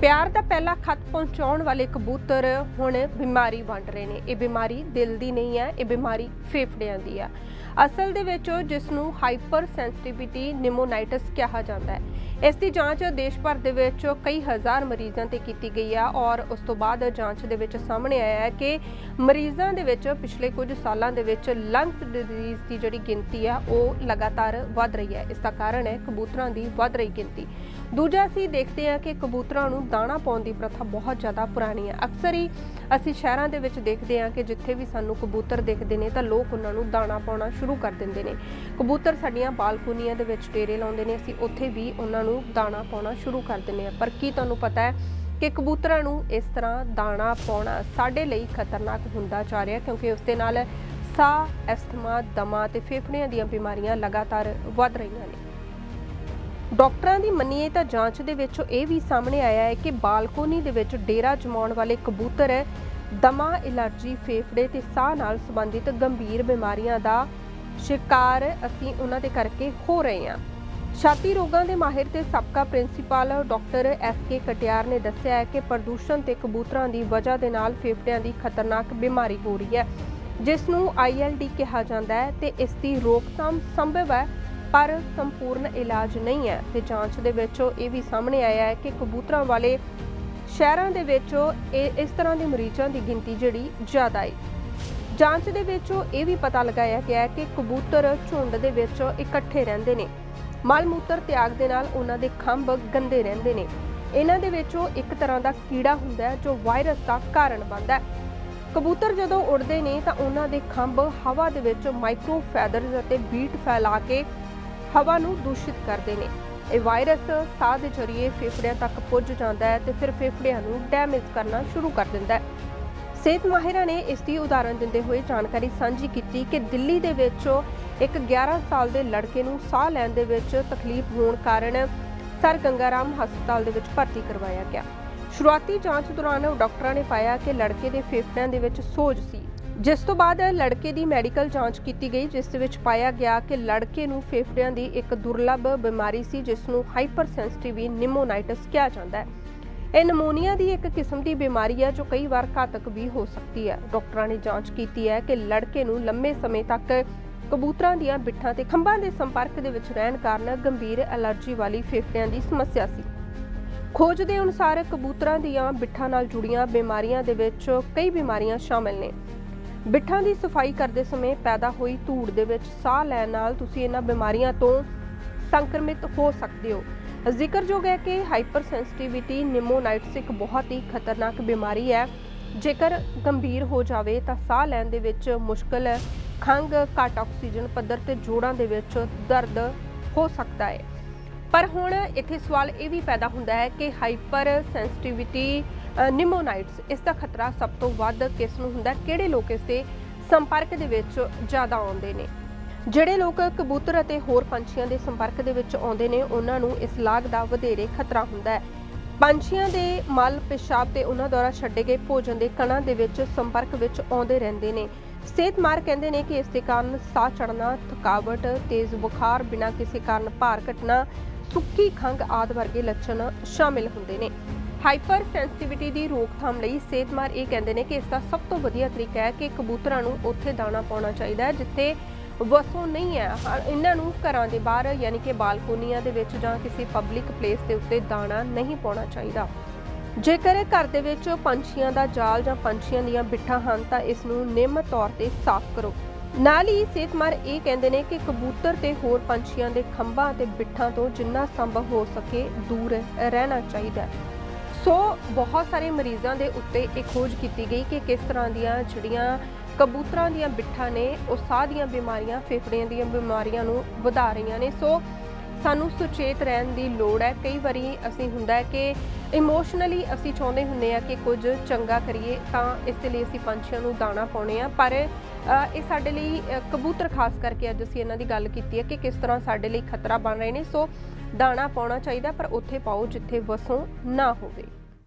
ਪਿਆਰ ਦਾ ਪਹਿਲਾ ਖਤ ਪਹੁੰਚਾਉਣ ਵਾਲੇ ਕਬੂਤਰ ਹੁਣ ਬਿਮਾਰੀ ਵੰਡ ਰਹੇ ਨੇ। ਇਹ ਬਿਮਾਰੀ ਦਿਲ ਦੀ ਨਹੀਂ ਹੈ, ਇਹ ਬਿਮਾਰੀ ਫੇਫੜਿਆਂ ਦੀ ਹੈ। ਅਸਲ ਦੇ ਵਿੱਚ ਜਿਸ ਨੂੰ ਹਾਈਪਰ ਸੈਂਸਿਟੀਵਿਟੀ ਨਿਮੋਨਾਈਟਿਸ ਕਿਹਾ ਜਾਂਦਾ ਹੈ। ਇਸ ਦੀ ਜਾਂਚ ਦੇਸ਼ ਭਰ ਦੇ ਵਿੱਚ ਕਈ ਹਜ਼ਾਰ ਮਰੀਜ਼ਾਂ ਤੇ ਕੀਤੀ ਗਈ ਆ ਔਰ ਉਸ ਤੋਂ ਬਾਅਦ ਜਾਂਚ ਦੇ ਵਿੱਚ ਸਾਹਮਣੇ ਆਇਆ ਹੈ ਕਿ ਮਰੀਜ਼ਾਂ ਦੇ ਵਿੱਚ ਪਿਛਲੇ ਕੁਝ ਸਾਲਾਂ ਦੇ ਵਿੱਚ ਲੰਗਸ ਡਿਜ਼ੀਜ਼ ਦੀ ਜਿਹੜੀ ਗਿਣਤੀ ਆ, ਉਹ ਲਗਾਤਾਰ ਵੱਧ ਰਹੀ ਹੈ। ਇਸ ਦਾ ਕਾਰਨ ਹੈ ਕਬੂਤਰਾਂ ਦੀ ਵੱਧ ਰਹੀ ਗਿਣਤੀ। ਦੂਜਾ ਅਸੀਂ ਦੇਖਦੇ ਹਾਂ ਕਿ ਕਬੂਤਰਾਂ ਨੂੰ ਦਾਣਾ ਪਾਉਣ ਦੀ ਪ੍ਰਥਾ ਬਹੁਤ ਜ਼ਿਆਦਾ ਪੁਰਾਣੀ ਹੈ। ਅਕਸਰ ਹੀ ਅਸੀਂ ਸ਼ਹਿਰਾਂ ਦੇ ਵਿੱਚ ਦੇਖਦੇ ਹਾਂ ਕਿ ਜਿੱਥੇ ਵੀ ਸਾਨੂੰ ਕਬੂਤਰ ਦਿਖਦੇ ਨੇ ਤਾਂ ਲੋਕ ਉਹਨਾਂ ਨੂੰ ਦਾਣਾ ਪਾਉਣਾ ਸ਼ੁਰੂ ਕਰ ਦਿੰਦੇ ਨੇ। ਕਬੂਤਰ ਸਾਡੀਆਂ ਬਾਲਕੋਨੀਆਂ ਦੇ ਵਿੱਚ ਡੇਰੇ ਲਾਉਂਦੇ ਨੇ। ਅਸੀਂ ਉੱਥੇ ਵੀ ਉਹਨਾਂ ਨੂੰ ਦਾਣਾ ਪਾਉਣਾ ਸ਼ੁਰੂ ਕਰ ਦਿੰਦੇ ਹਾਂ। ਪਰ ਕੀ ਤੁਹਾਨੂੰ ਪਤਾ ਹੈ ਕਿ ਕਬੂਤਰਾਂ ਨੂੰ ਇਸ ਤਰ੍ਹਾਂ ਦਾਣਾ ਪਾਉਣਾ ਸਾਡੇ ਲਈ ਖਤਰਨਾਕ ਹੁੰਦਾ ਜਾ ਰਿਹਾ ਕਿਉਂਕਿ ਉਸ ਦੇ ਨਾਲ ਸਾਹ ਐਸਥਮਾ ਦਮਾ ਤੇ ਫੇਫੜਿਆਂ ਦੀਆਂ ਬਿਮਾਰੀਆਂ ਲਗਾਤਾਰ ਵੱਧ ਰਹੀਆਂ ਨੇ। ਡਾਕਟਰਾਂ ਦੀ ਮੰਨੀਏ ਤਾਂ ਜਾਂਚ ਦੇ ਵਿੱਚ ਇਹ ਵੀ ਸਾਹਮਣੇ ਆਇਆ ਹੈ ਕਿ ਬਾਲਕੋਨੀ ਦੇ ਵਿੱਚ ਡੇਰਾ ਜਮਾਉਣ ਵਾਲੇ ਕਬੂਤਰ ਦਮਾ, ਐਲਰਜੀ, ਫੇਫੜੇ ਤੇ ਸਾਹ ਨਾਲ ਸੰਬੰਧਿਤ ਗੰਭੀਰ ਬਿਮਾਰੀਆਂ ਦਾ ਸ਼ਿਕਾਰ ਅਸੀਂ ਉਹਨਾਂ ਦੇ ਕਰਕੇ ਹੋ ਰਹੇ ਹਾਂ। ਛਾਤੀ ਰੋਗਾਂ ਦੇ ਮਾਹਿਰ ਤੇ ਸਾਬਕਾ principal doctor S K Katiyar ਨੇ ਦੱਸਿਆ ਹੈ ਕਿ ਪ੍ਰਦੂਸ਼ਣ ਤੇ ਕਬੂਤਰਾਂ ਦੀ ਵਜ੍ਹਾ ਦੇ ਨਾਲ ਫੇਫੜਿਆਂ ਦੀ ਖਤਰਨਾਕ ਬਿਮਾਰੀ ਹੋ ਰਹੀ ਹੈ, ਜਿਸ ਨੂੰ ਆਈਐਲਡੀ ਕਿਹਾ ਜਾਂਦਾ ਹੈ ਤੇ ਇਸ ਦੀ ਰੋਕਥਾਮ ਸੰਭਵ ਹੈ, ਪਰ ਸੰਪੂਰਨ ਇਲਾਜ ਨਹੀਂ ਹੈ ਤੇ ਜਾਂਚ ਦੇ ਵਿੱਚ ਇਹ ਵੀ ਸਾਹਮਣੇ ਆਇਆ ਹੈ ਕਿ ਕਬੂਤਰਾਂ ਵਾਲੇ ਸ਼ਹਿਰਾਂ ਦੇ ਵਿੱਚ ਇਹ ਇਸ ਤਰ੍ਹਾਂ ਦੇ ਮਰੀਜ਼ਾਂ ਦੀ ਗਿਣਤੀ ਜਿਹੜੀ ਜ਼ਿਆਦਾ ਹੈ। ਜਾਂਚ ਦੇ ਵਿੱਚ ਇਹ ਵੀ ਪਤਾ ਲਗਾਇਆ ਗਿਆ ਕਿ ਕਬੂਤਰ ਝੁੰਡ ਦੇ ਵਿੱਚ ਇਕੱਠੇ ਰਹਿੰਦੇ ਨੇ। ਮਲ ਮੂਤਰ ਤਿਆਗ ਦੇ ਨਾਲ ਉਹਨਾਂ ਦੇ ਖੰਭ ਗੰਦੇ ਰਹਿੰਦੇ ਨੇ। ਇਹਨਾਂ ਦੇ ਵਿੱਚੋਂ ਇੱਕ ਤਰ੍ਹਾਂ ਦਾ ਕੀੜਾ ਹੁੰਦਾ ਹੈ, ਜੋ ਵਾਇਰਸ ਦਾ ਕਾਰਨ ਬਣਦਾ ਹੈ। ਕਬੂਤਰ ਜਦੋਂ ਉੱਡਦੇ ਨੇ ਤਾਂ ਉਹਨਾਂ ਦੇ ਖੰਭ ਹਵਾ ਦੇ ਵਿੱਚ ਮਾਈਕਰੋ ਫੈਦਰਸ ਅਤੇ ਬੀਟ ਫੈਲਾ ਕੇ ਹਵਾ ਨੂੰ ਦੂਸ਼ਿਤ ਕਰਦੇ ਨੇ। ਇਹ ਵਾਇਰਸ ਸਾਹ ਦੇ ਜ਼ਰੀਏ ਫੇਫੜਿਆਂ ਤੱਕ ਪੁੱਜ ਜਾਂਦਾ ਹੈ ਤੇ ਫਿਰ ਫੇਫੜਿਆਂ ਨੂੰ ਡੈਮੇਜ ਕਰਨਾ ਸ਼ੁਰੂ ਕਰ ਦਿੰਦਾ ਹੈ। ਸਿਹਤ ਮਾਹਿਰਾਂ ਨੇ ਇਸ ਦੀ ਉਦਾਹਰਣ ਦਿੰਦੇ ਹੋਏ ਜਾਣਕਾਰੀ ਸਾਂਝੀ ਕੀਤੀ ਕਿ ਦਿੱਲੀ ਦੇ ਵਿੱਚ ਇੱਕ 11 ਸਾਲ ਦੇ ਲੜਕੇ ਨੂੰ ਸਾਹ ਲੈਣ ਦੇ ਵਿੱਚ ਤਕਲੀਫ ਹੋਣ ਕਾਰਨ ਸਰ ਗੰਗਾਰਾਮ ਹਸਪਤਾਲ ਦੇ ਵਿੱਚ ਭਰਤੀ ਕਰਵਾਇਆ ਗਿਆ। ਸ਼ੁਰੂਆਤੀ ਜਾਂਚ ਦੌਰਾਨ ਡਾਕਟਰਾਂ ਨੇ ਪਾਇਆ ਕਿ ਲੜਕੇ ਦੇ ਫੇਫੜਿਆਂ ਦੇ ਵਿੱਚ ਸੋਜ ਸੀ। ਜਿਸ ਤੋਂ ਬਾਅਦ ਲੜਕੇ ਦੀ ਮੈਡੀਕਲ ਜਾਂਚ ਕੀਤੀ ਗਈ, ਜਿਸ ਦੇ ਵਿੱਚ ਪਾਇਆ ਗਿਆ ਕਿ ਲੜਕੇ ਨੂੰ ਫੇਫੜਿਆਂ ਦੀ ਇੱਕ ਦੁਰਲੱਭ ਬਿਮਾਰੀ ਸੀ, ਜਿਸ ਨੂੰ ਹਾਈਪਰਸੈਂਸਿਟਿਵ ਨਿਮੋਨਾਈਟਿਸ ਕਿਹਾ ਜਾਂਦਾ ਹੈ। ਇਹ ਨਮੂਨੀਆ ਦੀ ਇੱਕ ਕਿਸਮ ਦੀ ਬਿਮਾਰੀ ਹੈ ਜੋ ਕਈ ਵਾਰ ਘਾਤਕ ਵੀ ਹੋ ਸਕਦੀ ਹੈ। ਡਾਕਟਰਾਂ ਨੇ ਜਾਂਚ ਕੀਤੀ ਹੈ ਕਿ ਲੜਕੇ ਨੂੰ ਲੰਮੇ ਸਮੇਂ ਤੱਕ ਕਬੂਤਰਾਂ ਦੀਆਂ ਬਿੱਠਾਂ ਤੇ ਖੰਭਾਂ ਦੇ ਸੰਪਰਕ ਦੇ ਵਿੱਚ ਰਹਿਣ ਕਾਰਨ ਗੰਭੀਰ ਐਲਰਜੀ ਵਾਲੀ ਫੇਫੜਿਆਂ ਦੀ ਸਮੱਸਿਆ ਸੀ। ਖੋਜ ਦੇ ਅਨੁਸਾਰ ਕਬੂਤਰਾਂ ਦੀਆਂ ਬਿੱਠਾਂ ਨਾਲ ਜੁੜੀਆਂ ਬਿਮਾਰੀਆਂ ਦੇ ਵਿੱਚ ਕਈ ਬਿਮਾਰੀਆਂ ਸ਼ਾਮਲ ਨੇ। ਬਿੱਠਾਂ ਦੀ ਸਫ਼ਾਈ ਕਰਦੇ ਸਮੇਂ ਪੈਦਾ ਹੋਈ ਧੂੜ ਦੇ ਵਿੱਚ ਸਾਹ ਲੈਣ ਨਾਲ ਤੁਸੀਂ ਇਹਨਾਂ ਬਿਮਾਰੀਆਂ ਤੋਂ ਸੰਕਰਮਿਤ ਹੋ ਸਕਦੇ ਹੋ। ਜ਼ਿਕਰਯੋਗ ਹੈ ਕਿ ਹਾਈਪਰਸੈਂਸਿਟਿਵਿਟੀ ਨਿਮੋਨਾਈਟਸ ਇੱਕ ਬਹੁਤ ਹੀ ਖਤਰਨਾਕ ਬਿਮਾਰੀ ਹੈ। ਜੇਕਰ ਗੰਭੀਰ ਹੋ ਜਾਵੇ ਤਾਂ ਸਾਹ ਲੈਣ ਦੇ ਵਿੱਚ ਮੁਸ਼ਕਲ ਖੰਘ, ਘੱਟ ਆਕਸੀਜਨ ਪੱਧਰ ਤੇ ਜੋੜਾਂ ਦੇ ਵਿੱਚ ਦਰਦ ਹੋ ਸਕਦਾ ਹੈ। ਪਰ ਹੁਣ ਇੱਥੇ ਸਵਾਲ ਇਹ ਵੀ ਪੈਦਾ ਹੁੰਦਾ ਹੈ ਕਿ ਹਾਈਪਰ ਸੈਂਸਿਟਿਵਿਟੀ ਨਿਮੋਨਾਈਟਸ ਇਸ ਦਾ ਖਤਰਾ ਸਭ ਤੋਂ ਵੱਧ ਕਿਸ ਨੂੰ ਹੁੰਦਾ ਕਿਹੜੇ ਲੋਕ ਇਸ ਦੇ ਸੰਪਰਕ ਦੇ ਵਿੱਚ ਜ਼ਿਆਦਾ ਆਉਂਦੇ ਨੇ? ਜਿਹੜੇ ਲੋਕ ਕਬੂਤਰ ਅਤੇ ਹੋਰ ਪੰਛੀਆਂ ਦੇ ਸੰਪਰਕ ਦੇ ਵਿੱਚ ਆਉਂਦੇ ਨੇ, ਉਹਨਾਂ ਨੂੰ ਇਸ ਲਾਗ ਦਾ ਵਧੇਰੇ ਖਤਰਾ ਹੁੰਦਾ ਹੈ। ਪੰਛੀਆਂ ਦੇ ਮਲ, ਪਿਸ਼ਾਬ ਤੇ ਉਹਨਾਂ ਦੁਆਰਾ ਛੱਡੇ ਗਏ ਭੋਜਨ ਦੇ ਕਣਾਂ ਦੇ ਵਿੱਚ ਸੰਪਰਕ ਵਿੱਚ ਆਉਂਦੇ ਰਹਿੰਦੇ ਨੇ। ਸਿਹਤ ਮਾਰ ਕਹਿੰਦੇ ਨੇ ਕਿ ਇਸ ਦੇ ਕਾਰਨ ਸਾਹ ਚੜਨਾ ਥਕਾਵਟ, ਤੇਜ਼ ਬੁਖਾਰ ਬਿਨਾਂ ਕਿਸੇ ਕਾਰਨ ਭਾਰ ਘਟਣਾ, ਸੁੱਕੀ ਖੰਘ ਆਦਿ ਵਰਗੇ ਲੱਛਣ ਸ਼ਾਮਿਲ ਹੁੰਦੇ ਨੇ। ਹਾਈਪਰ ਸੈਂਸਿਟਿਵਿਟੀ ਦੀ ਰੋਕਥਾਮ ਲਈ ਸਿਹਤਮਾਰ ਇਹ ਕਹਿੰਦੇ ਨੇ ਕਿ ਇਸ ਦਾ ਸਭ ਤੋਂ ਵਧੀਆ ਤਰੀਕਾ ਹੈ ਕਿ ਕਬੂਤਰਾਂ ਨੂੰ ਉੱਥੇ ਦਾਣਾ ਪਾਉਣਾ ਚਾਹੀਦਾ ਹੈ, ਜਿੱਥੇ ਵਸੋਂ ਨਹੀਂ ਹੈ। ਇਹਨਾਂ ਨੂੰ ਘਰਾਂ ਦੇ ਬਾਹਰ, ਯਾਨੀ ਕਿ ਬਾਲਕੋਨੀਆਂ ਦੇ ਵਿੱਚ ਜਾਂ ਕਿਸੇ ਪਬਲਿਕ ਪਲੇਸ ਦੇ ਉੱਤੇ ਦਾਣਾ ਨਹੀਂ ਪਾਉਣਾ ਚਾਹੀਦਾ। ਜੇਕਰ ਘਰ ਦੇ ਵਿੱਚ ਪੰਛੀਆਂ ਦਾ ਜਾਲ ਜਾਂ ਪੰਛੀਆਂ ਦੀਆਂ ਬਿੱਠਾਂ ਹਨ, ਤਾਂ ਇਸ ਨੂੰ ਨਿਯਮਤ ਤੌਰ ਤੇ ਸਾਫ਼ ਕਰੋ। ਨਾਲ ਹੀ ਸਿਹਤਮਰ ਇਹ ਕਹਿੰਦੇ ਨੇ ਕਿ ਕਬੂਤਰ ਤੇ ਹੋਰ ਪੰਛੀਆਂ ਦੇ ਖੰਭਾਂ ਤੇ ਬਿੱਠਾਂ ਤੋਂ ਜਿੰਨਾ ਸੰਭਵ ਹੋ ਸਕੇ ਦੂਰ ਰਹਿਣਾ ਚਾਹੀਦਾ ਹੈ। ਸੋ ਬਹੁਤ ਸਾਰੇ ਮਰੀਜ਼ਾਂ ਦੇ ਉੱਤੇ ਇਹ ਖੋਜ ਕੀਤੀ ਗਈ ਕਿ ਕਿਸ ਤਰ੍ਹਾਂ ਦੀਆਂ ਜਿਹੜੀਆਂ ਕਬੂਤਰਾਂ ਦੀਆਂ ਬਿੱਠਾਂ ਨੇ ਉਹ ਸਾਹ ਦੀਆਂ ਬਿਮਾਰੀਆਂ, ਫੇਫੜਿਆਂ ਦੀਆਂ ਬਿਮਾਰੀਆਂ ਨੂੰ ਵਧਾ ਰਹੀਆਂ ਨੇ। ਸੋ ਸਾਨੂੰ ਸੁਚੇਤ ਰਹਿਣ ਦੀ ਲੋੜ ਹੈ। ਕਈ ਵਾਰੀ ਅਸੀਂ ਹੁੰਦਾ ਹੈ ਕਿ ਇਮੋਸ਼ਨਲੀ ਅਸੀਂ ਚਾਹੁੰਦੇ ਹੁੰਦੇ ਆ ਕਿ ਕੁਝ ਚੰਗਾ ਕਰੀਏ, ਤਾਂ ਇਸ ਦੇ ਲਈ ਅਸੀਂ ਪੰਛੀਆਂ ਨੂੰ ਦਾਣਾ ਪਾਉਣੇ ਆ ਪਰ ਇਹ ਸਾਡੇ ਲਈ ਕਬੂਤਰ ਖਾਸ ਕਰਕੇ ਅੱਜ ਅਸੀਂ ਇਹਨਾਂ ਦੀ ਗੱਲ ਕੀਤੀ ਹੈ ਕਿ ਕਿਸ ਤਰ੍ਹਾਂ ਸਾਡੇ ਲਈ ਖਤਰਾ ਬਣ ਰਹੇ ਨੇ। ਸੋ ਦਾਣਾ ਪਾਉਣਾ ਚਾਹੀਦਾ, ਪਰ ਉੱਥੇ ਪਾਓ ਜਿੱਥੇ ਵਸੋਂ ਨਾ ਹੋਵੇ।